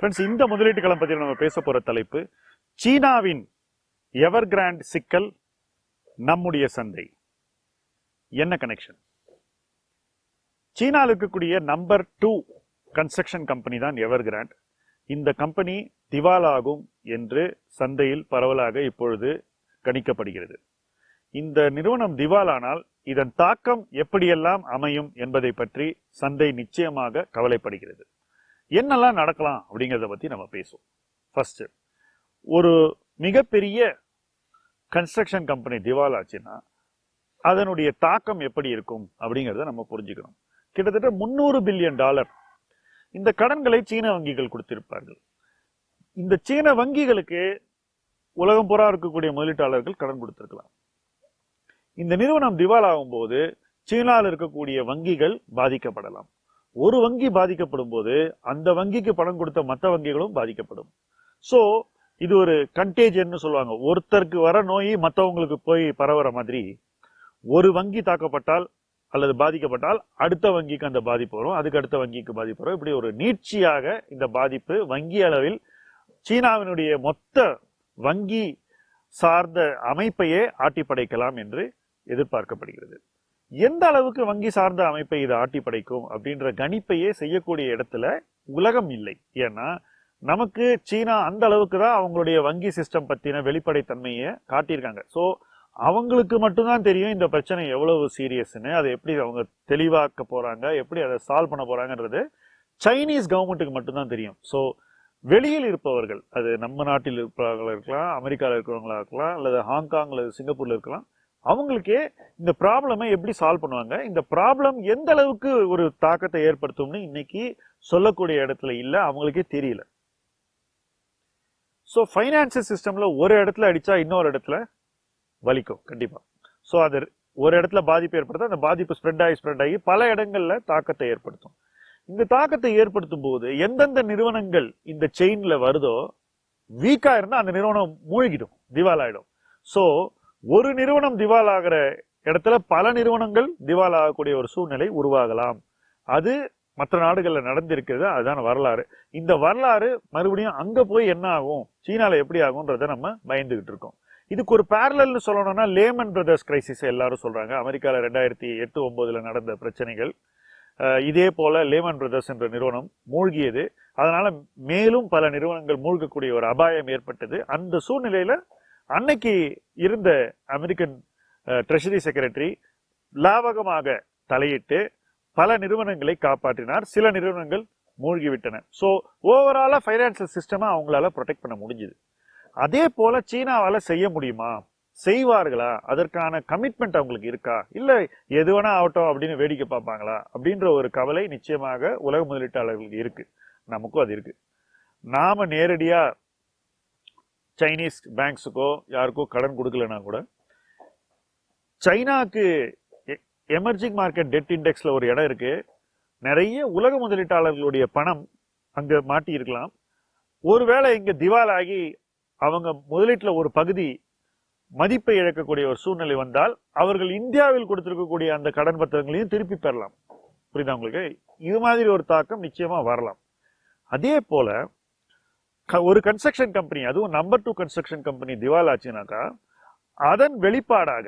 Friends இந்த முதலீட்டு களம் பற்றி நம்ம பேச போகிற தலைப்பு சீனாவின் எவர் கிராண்ட் சிக்கல் நம்முடைய சந்தை. என்ன கனெக்ஷன் சீனாவில் இருக்கக்கூடிய நம்பர் டூ கன்ஸ்ட்ரக்ஷன் கம்பெனி தான் எவர் கிராண்ட் இந்த கம்பெனி திவாலாகும் என்று சந்தையில் பரவலாக இப்பொழுது கணிக்கப்படுகிறது. இந்த நிறுவனம் திவாலானால் இதன் தாக்கம் எப்படியெல்லாம் அமையும் என்பதை பற்றி சந்தை நிச்சயமாக கவலைப்படுகிறது. என்னெல்லாம் நடக்கலாம் அப்படிங்கிறத பற்றி நம்ம பேசுவோம். ஃபர்ஸ்ட் ஒரு மிகப்பெரிய கன்ஸ்ட்ரக்ஷன் கம்பெனி திவால் ஆச்சுன்னா அதனுடைய தாக்கம் எப்படி இருக்கும் அப்படிங்கிறத நம்ம புரிஞ்சுக்கணும். கிட்டத்தட்ட முந்நூறு பில்லியன் டாலர் இந்த கடன்களை சீன வங்கிகள் கொடுத்திருப்பார்கள். இந்த சீன வங்கிகளுக்கு உலகம் புறா இருக்கக்கூடிய முதலீட்டாளர்கள் கடன் கொடுத்திருக்கலாம். இந்த நிறுவனம் திவால் ஆகும்போது சீனாவில் இருக்கக்கூடிய வங்கிகள் பாதிக்கப்படலாம். ஒரு வங்கி பாதிக்கப்படும் போது அந்த வங்கிக்கு பணம் கொடுத்த மற்ற வங்கிகளும் பாதிக்கப்படும். ஸோ இது ஒரு கண்டேஜன் சொல்லுவாங்க. ஒருத்தருக்கு வர நோய் மற்றவங்களுக்கு போய் பரவுற மாதிரி ஒரு வங்கி தாக்கப்பட்டால் அல்லது பாதிக்கப்பட்டால் அடுத்த வங்கிக்கு அந்த பாதிப்பு வரும். அதுக்கு அடுத்த வங்கிக்கு பாதிப்பு வரும். இப்படி ஒரு நீட்சியாக இந்த பாதிப்பு வங்கி அளவில் சீனாவினுடைய மொத்த வங்கி சார்ந்த அமைப்பையே ஆட்டிப்படைக்கலாம் என்று எதிர்பார்க்கப்படுகிறது. எந்த அளவுக்கு வங்கி சார்ந்த அமைப்பை இது ஆட்டி படைக்கும் அப்படின்ற கணிப்பையே செய்யக்கூடிய இடத்துல உலகம் இல்லை. ஏன்னா நமக்கு சீனா அந்த அளவுக்கு தான் அவங்களுடைய வங்கி சிஸ்டம் பற்றின வெளிப்படைத்தன்மையை காட்டியிருக்காங்க. ஸோ அவங்களுக்கு மட்டும்தான் தெரியும் இந்த பிரச்சனை எவ்வளவு சீரியஸ்னு அதை எப்படி அவங்க தெளிவாக்க போகிறாங்க எப்படி அதை சால்வ் பண்ண போகிறாங்கன்றது சைனீஸ் கவர்மெண்ட்டுக்கு மட்டும்தான் தெரியும். ஸோ வெளியில் இருப்பவர்கள் அது நம்ம நாட்டில் இருப்பவர்களாக இருக்கலாம் அமெரிக்காவில் இருக்கிறவங்களா இருக்கலாம் அல்லது ஹாங்காங் அல்லது சிங்கப்பூரில் இருக்கலாம் அவங்களுக்கே இந்த ப்ராப்ளமை எப்படி சால்வ் பண்ணுவாங்க? இந்த ப்ராப்ளம் எந்த அளவுக்கு ஒரு தாக்கத்தை ஏற்படுத்தும்னு இன்னைக்கு சொல்லக்கூடிய இடத்துல இல்லை அவங்களுக்கே தெரியல. ஸோ ஃபைனான்சியல் சிஸ்டமில் ஒரு இடத்துல அடித்தா இன்னொரு இடத்துல வலிக்கும் கண்டிப்பாக ஸோ அது ஒரு இடத்துல பாதிப்பு ஏற்படுத்த அந்த பாதிப்பு ஸ்ப்ரெட் ஆகி ஸ்ப்ரெட் ஆகி பல இடங்களில் தாக்கத்தை ஏற்படுத்தும். இந்த தாக்கத்தை ஏற்படுத்தும் போது எந்தெந்த நிறுவனங்கள் இந்த செயினில் வருதோ வீக்காக இருந்தால் அந்த நிறுவனம் மூழ்கிடும் திவாலாயிடும். ஸோ ஒரு நிறுவனம் திவால் ஆகிற இடத்துல பல நிறுவனங்கள் திவால் ஆகக்கூடிய ஒரு சூழ்நிலை உருவாகலாம். அது மற்ற நாடுகளில் நடந்திருக்கிறது அதுதான் வரலாறு. இந்த வரலாறு மறுபடியும் அங்க போய் என்ன ஆகும்? சீனால எப்படி ஆகும்ன்றத நம்ம பயந்துகிட்டு இருக்கோம். இதுக்கு ஒரு பேரலல்னு சொல்லணும்னா லேமன் பிரதர்ஸ் கிரைசிஸ் எல்லாரும் சொல்றாங்க. அமெரிக்காவில் ரெண்டாயிரத்தி எட்டு ஒன்பதுல நடந்த பிரச்சனைகள். இதே போல லேமன் பிரதர்ஸ் என்ற நிறுவனம் மூழ்கியது. அதனால மேலும் பல நிறுவனங்கள் மூழ்கக்கூடிய ஒரு அபாயம் ஏற்பட்டது. அந்த சூழ்நிலையில அன்னைக்கு இருந்த அமெரிக்கன் ட்ரெஷரி செக்ரட்டரி லாவகமாக தலையிட்டு பல நிறுவனங்களை காப்பாற்றினார். சில நிறுவனங்கள் மூழ்கிவிட்டன. ஸோ ஓவராலாக ஃபைனான்சியல் சிஸ்டமாக அவங்களால ப்ரொடெக்ட் பண்ண முடிஞ்சுது. அதே போல் சீனாவால் செய்ய முடியுமா? செய்வார்களா? அதற்கான கமிட்மெண்ட் அவங்களுக்கு இருக்கா? இல்லை எது வேணா ஆகட்டும் அப்படின்னு வேடிக்கை பார்ப்பாங்களா? அப்படின்ற ஒரு கவலை நிச்சயமாக உலக முதலீட்டாளர்களுக்கு இருக்குது நமக்கும் அது இருக்குது நாம் நேரடியாக சைனீஸ் பேங்க்ஸுக்கோ யாருக்கோ கடன் கொடுக்கலனா கூட சைனாக்கு எமர்ஜிங் மார்க்கெட் டெட் இண்டெக்ஸில் ஒரு இடம் இருக்கு. நிறைய உலக முதலீட்டாளர்களுடைய பணம் அங்கே மாட்டியிருக்கலாம் ஒருவேளை இங்கே திவாலாகி அவங்க முதலீட்டில் ஒரு பகுதி மதிப்பை இழக்கக்கூடிய ஒரு சூழ்நிலை வந்தால் அவர்கள் இந்தியாவில் கொடுத்துருக்கக்கூடிய அந்த கடன் பத்திரங்களையும் திருப்பி பெறலாம். புரியுதா உங்களுக்கு? இது மாதிரி ஒரு தாக்கம் நிச்சயமாக வரலாம். அதே போல் ஒரு கன்ஸ்ட்ரக்ஷன் கம்பெனி அதுவும் நம்பர் டூ கன்ஸ்ட்ரக்ஷன் கம்பெனி திவால் ஆச்சுனாக்கா அதன் வெளிப்பாடாக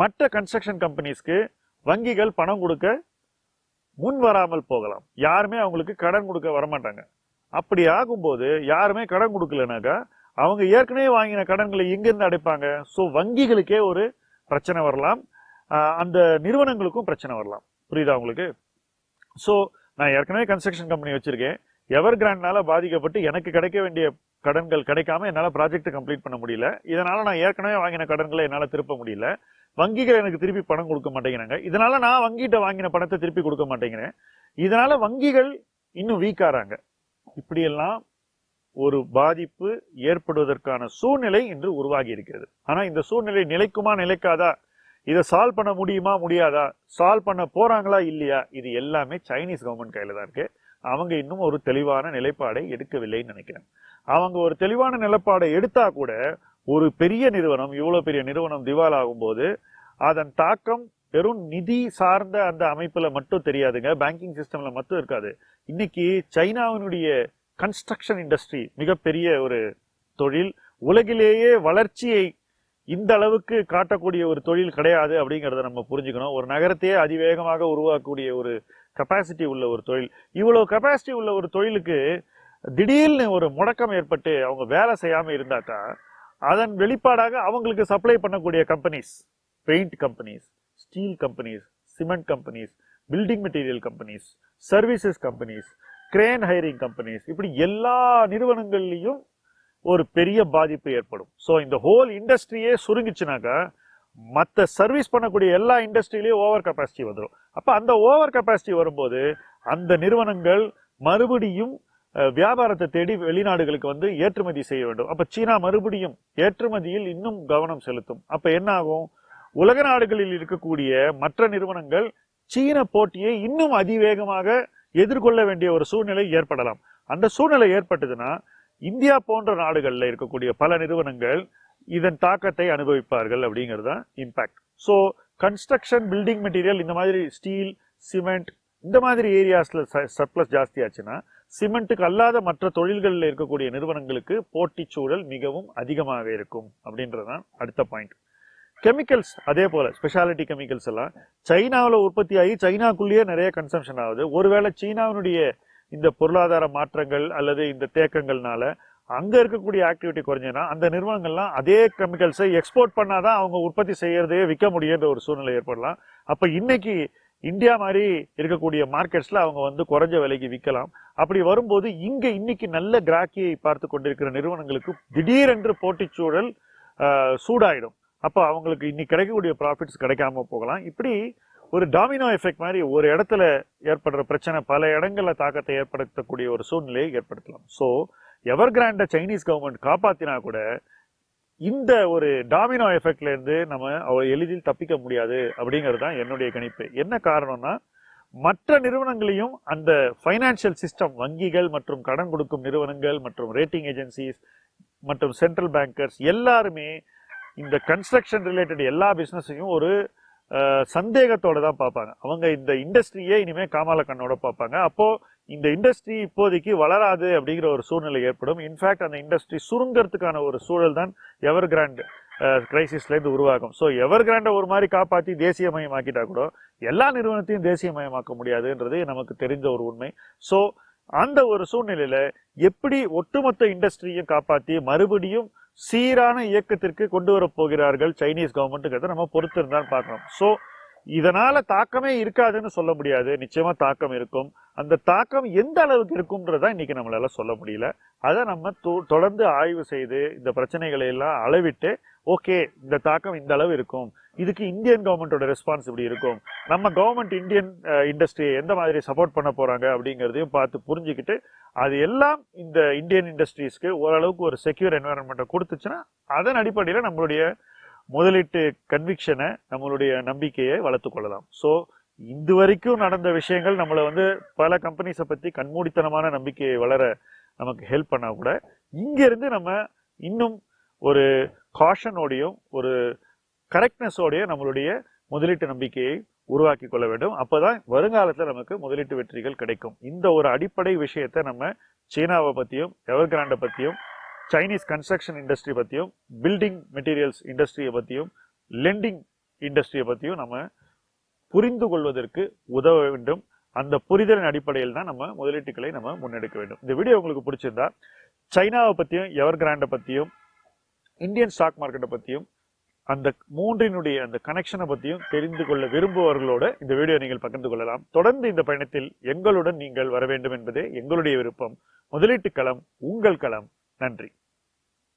மற்ற கன்ஸ்ட்ரக்ஷன் கம்பெனிஸ்க்கு வங்கிகள் பணம் கொடுக்க முன் வராமல் போகலாம். யாருமே அவங்களுக்கு கடன் கொடுக்க வரமாட்டாங்க. அப்படி ஆகும்போது யாருமே கடன் கொடுக்கலனாக்கா அவங்க ஏற்கனவே வாங்கின கடன்களை எங்கேருந்து அடைப்பாங்க? ஸோ வங்கிகளுக்கே ஒரு பிரச்சனை வரலாம். அந்த நிறுவனங்களுக்கும் பிரச்சனை வரலாம். புரியுதா உங்களுக்கு? ஸோ நான் ஏற்கனவே கன்ஸ்ட்ரக்ஷன் கம்பெனி வச்சுருக்கேன். எவர் கிராண்ட்னால பாதிக்கப்பட்டு எனக்கு கிடைக்க வேண்டிய கடன்கள் கிடைக்காம என்னால் ப்ராஜெக்ட் கம்ப்ளீட் பண்ண முடியல. இதனால நான் ஏற்கனவே வாங்கின கடன்களை என்னால் திருப்ப முடியல. வங்கிகள் எனக்கு திருப்பி பணம் கொடுக்க மாட்டேங்கிறாங்க. இதனால நான் வங்கிட்ட வாங்கின பணத்தை திருப்பி கொடுக்க மாட்டேங்கிறேன். இதனால வங்கிகள் இன்னும் வீக்காராங்க இப்படியெல்லாம் ஒரு பாதிப்பு ஏற்படுவதற்கான சூழ்நிலை இன்று உருவாகி இருக்கிறது. ஆனா இந்த சூழ்நிலை நிலைக்குமா நிலைக்காதா? இதை சால்வ் பண்ண முடியுமா முடியாதா? சால்வ் பண்ண போறாங்களா இல்லையா? இது எல்லாமே சைனீஸ் கவர்மெண்ட் கையில தான் இருக்கு. அவங்க இன்னும் ஒரு தெளிவான நிலைப்பாடை எடுக்கவில்லைன்னு நினைக்கிறேன். அவங்க ஒரு தெளிவான நிலைப்பாடை எடுத்தா கூட ஒரு பெரிய நிறுவனம் இவ்வளோ பெரிய நிறுவனம் திவால் ஆகும்போது அதன் தாக்கம் வெறும் நிதி சார்ந்த அந்த அமைப்பில் மட்டும் தெரியாதுங்க. பேங்கிங் சிஸ்டமில் மட்டும் இருக்காது. இன்னைக்கு சைனாவினுடைய கன்ஸ்ட்ரக்ஷன் இண்டஸ்ட்ரி மிகப்பெரிய ஒரு தொழில். உலகிலேயே வளர்ச்சியை இந்த அளவுக்கு காட்டக்கூடிய ஒரு தொழில் கிடையாது அப்படிங்கிறத நம்ம புரிஞ்சுக்கணும். ஒரு நகரத்தையே அதிவேகமாக உருவாக்கக்கூடிய ஒரு கெப்பாசிட்டி உள்ள ஒரு தொழில். இவ்வளோ கெப்பாசிட்டி உள்ள ஒரு தொழிலுக்கு திடீர்னு ஒரு முடக்கம் ஏற்பட்டு அவங்க வேலை செய்யாமல் இருந்தாக்கா அதன் வெளிப்பாடாக அவங்களுக்கு சப்ளை பண்ணக்கூடிய companies paint companies steel companies cement companies building material companies services companies crane hiring companies இப்படி எல்லா நிறுவனங்கள்லையும் ஒரு பெரிய பாதிப்பு ஏற்படும். ஸோ இந்த ஹோல் இண்டஸ்ட்ரியே சுருங்கிச்சுனாக்கா மற்ற சர்வீஸ் பண்ணக்கூடிய எல்லா இண்டஸ்ட்ரியிலையும் ஓவர் கெப்பாசிட்டி வந்துடும் அப்போ அந்த ஓவர் கெப்பாசிட்டி வரும்போது அந்த நிறுவனங்கள் மறுபடியும் வியாபாரத்தை தேடி வெளிநாடுகளுக்கு வந்து ஏற்றுமதி செய்ய வேண்டும். அப்போ சீனா மறுபடியும் ஏற்றுமதியில் இன்னும் கவனம் செலுத்தும். அப்போ என்ன ஆகும்? உலக நாடுகளில் இருக்கக்கூடிய மற்ற நிறுவனங்கள் சீன போட்டியை இன்னும் அதிவேகமாக எதிர்கொள்ள வேண்டிய ஒரு சூழ்நிலை ஏற்படலாம். அந்த சூழ்நிலை ஏற்பட்டதுன்னா இந்தியா போன்ற நாடுகளில் இருக்கக்கூடிய பல நிறுவனங்கள் இதன் தாக்கத்தை அனுபவிப்பார்கள் அப்படிங்கிறது தான் impact so construction building material இந்த மாதிரி ஸ்டீல் சிமெண்ட் இந்த மாதிரி ஏரியாஸ்ல சர்ப்ளஸ் ஜாஸ்தி ஆச்சுன்னா சிமெண்ட்டுக்கு அல்லாத மற்ற தொழில்களில் இருக்கக்கூடிய நிறுவனங்களுக்கு போட்டி சூழல் மிகவும் அதிகமாக இருக்கும் அப்படின்றதான் அடுத்த பாயிண்ட் கெமிக்கல்ஸ் அதே போல ஸ்பெஷாலிட்டி கெமிக்கல்ஸ் எல்லாம் சைனாவில் உற்பத்தி ஆகி சைனாக்குள்ளேயே நிறைய கன்சம்ஷன் ஆகுது. ஒருவேளை சீனாவினுடைய இந்த பொருளாதார மாற்றங்கள் அல்லது இந்த தேக்கங்கள்னால அங்க இருக்கக்கூடிய ஆக்டிவிட்டி குறைஞ்சதுன்னா அந்த நிறுவனங்கள்லாம் அதே கெமிக்கல்ஸை எக்ஸ்போர்ட் பண்ணாதான் அவங்க உற்பத்தி செய்யறதே விற்க முடியுன்ற ஒரு சூழ்நிலை ஏற்படலாம். அப்ப இன்னைக்கு இந்தியா மாதிரி இருக்கக்கூடிய மார்க்கெட்ஸ்ல அவங்க வந்து குறைஞ்ச விலைக்கு விற்கலாம். அப்படி வரும்போது இங்க இன்னைக்கு நல்ல கிராக்கியை பார்த்து கொண்டிருக்கிற நிறுவனங்களுக்கு திடீரென்று போட்டிச்சூழல் சூடாயிடும். அப்போ அவங்களுக்கு இன்னைக்கு கிடைக்கக்கூடிய ப்ராஃபிட்ஸ் கிடைக்காம போகலாம். இப்படி ஒரு டாமினோ எஃபெக்ட் மாதிரி ஒரு இடத்துல ஏற்படுற பிரச்சனை பல இடங்களில் தாக்கத்தை ஏற்படுத்தக்கூடிய ஒரு சூழ்நிலையை ஏற்படுத்தலாம். ஸோ எவர் கிராண்டை சைனீஸ் கவர்மெண்ட் காப்பாத்தினா கூட இந்த ஒரு டாமினோ எஃபெக்ட்ல இருந்து நம்ம அவ எளிதில் தப்பிக்க முடியாது அப்படிங்கிறது தான் என்னுடைய கணிப்பு. என்ன காரணம்னா மற்ற நிறுவனங்களையும் அந்த ஃபைனான்சியல் சிஸ்டம் வங்கிகள் மற்றும் கடன் கொடுக்கும் நிறுவனங்கள் மற்றும் ரேட்டிங் ஏஜென்சிஸ் மற்றும் சென்ட்ரல் பேங்கர்ஸ் எல்லாருமே இந்த கன்ஸ்ட்ரக்ஷன் ரிலேட்டட் எல்லா பிஸ்னஸையும் ஒரு சந்தேகத்தோடு தான் பார்ப்பாங்க. அவங்க இந்த இண்டஸ்ட்ரியே இனிமேல் காமால கண்ணோட பார்ப்பாங்க. அப்போது இந்த இண்டஸ்ட்ரி இப்போதைக்கு வளராது அப்படிங்கிற ஒரு சூழ்நிலை ஏற்படும். இன்ஃபேக்ட் அந்த இண்டஸ்ட்ரி சுருங்கிறதுக்கான ஒரு சூழல் தான் எவர் கிராண்ட் கிரைசிஸ்லேருந்து உருவாகும். ஸோ எவர் கிராண்டை ஒரு மாதிரி காப்பாற்றி தேசியமயமாக்கிட்டா கூட எல்லா நிறுவனத்தையும் தேசியமயமாக்க முடியாதுன்றது நமக்கு தெரிஞ்ச ஒரு உண்மை. ஸோ அந்த ஒரு சூழ்நிலையில் எப்படி ஒட்டுமொத்த இண்டஸ்ட்ரியும் காப்பாற்றி மறுபடியும் சீரான இயக்கத்திற்கு கொண்டு வரப்போகிறார்கள் சைனீஸ் கவர்மெண்ட்டுங்கிறத நம்ம பொறுத்து இருந்தால் பார்க்கணும் ஸோ இதனால தாக்கமே இருக்காதுன்னு சொல்ல முடியாது. நிச்சயமா தாக்கம் இருக்கும். அந்த தாக்கம் எந்த அளவுக்கு இருக்கும்ன்றத இன்னைக்கு நம்மளால சொல்ல முடியல. அதை நம்ம தொ- தொடர்ந்து ஆய்வு செய்து இந்த பிரச்சனைகளை எல்லாம் அளவிட்டு ஓகே இந்த தாக்கம் இந்த அளவு இருக்கும். இதுக்கு இந்தியன் கவர்மெண்டோட ரெஸ்பான்ஸ் இப்படி இருக்கும். நம்ம கவர்மெண்ட் இந்தியன் இண்டஸ்ட்ரியை எந்த மாதிரி சப்போர்ட் பண்ண போறாங்க அப்படிங்கிறதையும் பார்த்து புரிஞ்சுக்கிட்டு அது எல்லாம் இந்த இந்தியன் இண்டஸ்ட்ரீஸ்க்கு ஓரளவுக்கு ஒரு செக்யூர் என்வரன்மெண்ட்டை கொடுத்துச்சுன்னா அதன் அடிப்படையில் நம்மளுடைய முதலீட்டு கன்விக்ஷனை நம்மளுடைய நம்பிக்கையை வளர்த்து கொள்ளலாம். ஸோ இது வரைக்கும் நடந்த விஷயங்கள் நம்மளை வந்து பல கம்பெனிஸை பற்றி கண்மூடித்தனமான நம்பிக்கையை வளர நமக்கு ஹெல்ப் பண்ணால் கூட இங்கேருந்து நம்ம இன்னும் ஒரு காஷனோடையும் ஒரு கரெக்ட்னஸோடையும் நம்மளுடைய முதலீட்டு நம்பிக்கையை உருவாக்கி கொள்ள வேண்டும். அப்போ தான் வருங்காலத்தில் நமக்கு முதலீட்டு வெற்றிகள் கிடைக்கும். இந்த ஒரு அடிப்படை விஷயத்தை நம்ம சீனாவை பற்றியும் எவர்கிராண்டை பற்றியும் சைனீஸ் கன்ஸ்ட்ரக்ஷன் இண்டஸ்ட்ரி பற்றியும் பில்டிங் மெட்டீரியல்ஸ் இண்டஸ்ட்ரியை பற்றியும் லெண்டிங் இண்டஸ்ட்ரியை பற்றியும் நம்ம புரிந்து கொள்வதற்கு உதவ வேண்டும். அந்த புரிதலின் அடிப்படையில் தான் நம்ம முதலீட்டுகளை நம்ம முன்னெடுக்க வேண்டும். இந்த வீடியோ உங்களுக்கு பிடிச்சிருந்தா சைனாவை பற்றியும் எவர் கிராண்டை பற்றியும் இந்தியன் ஸ்டாக் மார்க்கெட்டை பற்றியும் அந்த மூன்றினுடைய அந்த கனெக்ஷனை பற்றியும் தெரிந்து கொள்ள விரும்புவர்களோடு இந்த வீடியோ நீங்கள் பகிர்ந்து கொள்ளலாம். தொடர்ந்து இந்த பயணத்தில் எங்களுடன் நீங்கள் வர வேண்டும் என்பதே எங்களுடைய விருப்பம். முதலீட்டு களம் உங்கள் களம். நன்றி.